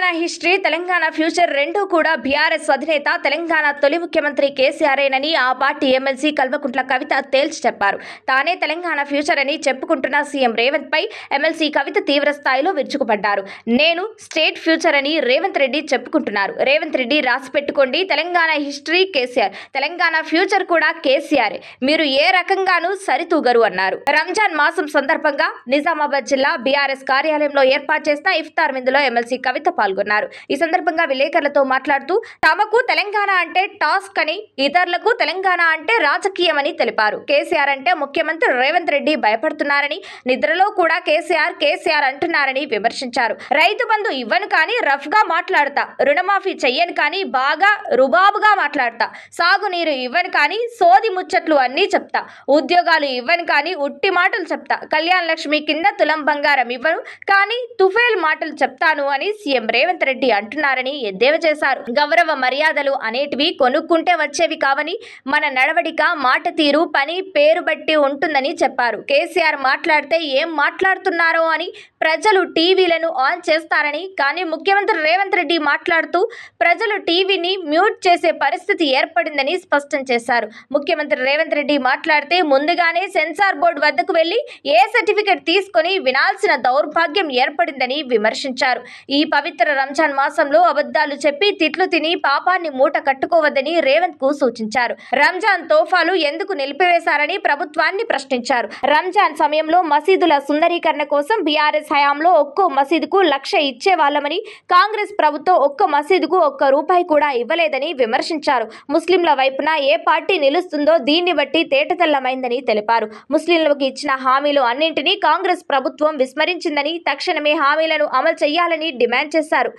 Telangana history Telangana future రెండూ కూడా BRS అధినేత తెలంగాణ తొలి ముఖ్యమంత్రి కేసీఆర్ఏనని ఆ పార్టీ ఎమ్మెల్సీ కల్వకుంట్ల కవిత తేల్చి చెప్పారు. తానే తెలంగాణ ఫ్యూచర్ అని చెప్పుకుంటున్న సీఎం రేవంత్ పై ఎమ్మెల్సీ కవిత తీవ్ర స్థాయిలో విరుచుకుపడ్డారు. నేను స్టేట్ ఫ్యూచర్ అని రేవంత్ రెడ్డి చెప్పుకుంటున్నారు. రేవంత్ రెడ్డి రాసి పెట్టుకోండి Telangana history KCR Telangana future కూడా కేసీఆర్. మీరు ఏ రకంగానూ సరితూగరు అన్నారు. రంజాన్ మాసం సందర్భంగా నిజామాబాద్ జిల్లా బీఆర్ఎస్ కార్యాలయంలో ఏర్పాటు చేసిన ఇఫ్తార్ విందులో ఎమ్మెల్సీ కవిత పాల్గొన్నారు. ఈ సందర్భంగా విలేకరులతో మాట్లాడుతూ తమకు తెలంగాణ అంటే టాస్క్ అని ఇతరులకు తెలంగాణ అంటే రాజకీయమని తెలిపారు. కేసీఆర్ అంటే ముఖ్యమంత్రి రేవంత్ రెడ్డి భయపడుతున్నారని నిద్రలో కూడా కేసీఆర్ కేసీఆర్ అంటున్నారని విమర్శించారు. రైతు బంధు ఇవ్వను కానీ రఫ్గా మాట్లాడతా. రుణమాఫీ చెయ్యను కానీ బాగా రుబాబుగా మాట్లాడతా. సాగునీరు ఇవ్వను కానీ సోది ముచ్చట్లు అన్నీ చెప్తా. ఉద్యోగాలు ఇవ్వను కానీ ఉట్టి మాటలు చెప్తా. కళ్యాణ్ లక్ష్మి కింద తులం బంగారం ఇవ్వను కానీ తుఫేల్ మాటలు చెప్తాను అని సీఎం రేవంత్ రెడ్డి అంటున్నారని ఎద్దేవా చేశారు. గౌరవ మర్యాదలు అనేటివి కొనుక్కుంటే వచ్చేవి కావని మన నడవడిక మాట తీరు పని పేరు బట్టి ఉంటుందని చెప్పారు. కేసీఆర్ మాట్లాడితే ఏం మాట్లాడుతున్నారో అని ప్రజలు టీవీలను ఆన్ చేస్తారని కానీ ముఖ్యమంత్రి రేవంత్ రెడ్డి మాట్లాడుతూ ప్రజలు టీవీని మ్యూట్ చేసే పరిస్థితి ఏర్పడిందని స్పష్టం చేశారు. ముఖ్యమంత్రి రేవంత్ రెడ్డి మాట్లాడితే ముందుగానే సెన్సార్ బోర్డు వద్దకు వెళ్ళి ఏ సర్టిఫికెట్ తీసుకొని వినాల్సిన దౌర్భాగ్యం ఏర్పడిందని విమర్శించారు. ఈ పవిత్ర రంజాన్ మాసంలో అబద్ధాలు చెప్పి తిట్లు తిని పాపాన్ని మూట కట్టుకోవద్దని రేవంత్కు సూచించారు. రంజాన్ తోఫాలు ఎందుకు నిలిపివేశారని ప్రభుత్వాన్ని ప్రశ్నించారు. రంజాన్ సమయంలో మసీదుల సుందరీకరణ కోసం బీఆర్ఎస్ హయాంలో ఒక్కో మసీదుకు లక్ష ఇచ్చేవాళ్ళమని కాంగ్రెస్ ప్రభుత్వం ఒక్క మసీదుకు ఒక్క రూపాయి కూడా ఇవ్వలేదని విమర్శించారు. ముస్లింల వైపున ఏ పార్టీ నిలుస్తుందో దీన్ని బట్టి తేటతెల్లమైందని తెలిపారు. ముస్లింలకు ఇచ్చిన హామీలు అన్నింటినీ కాంగ్రెస్ ప్రభుత్వం విస్మరించిందని తక్షణమే హామీలను అమలు చేయాలని డిమాండ్ చేశారు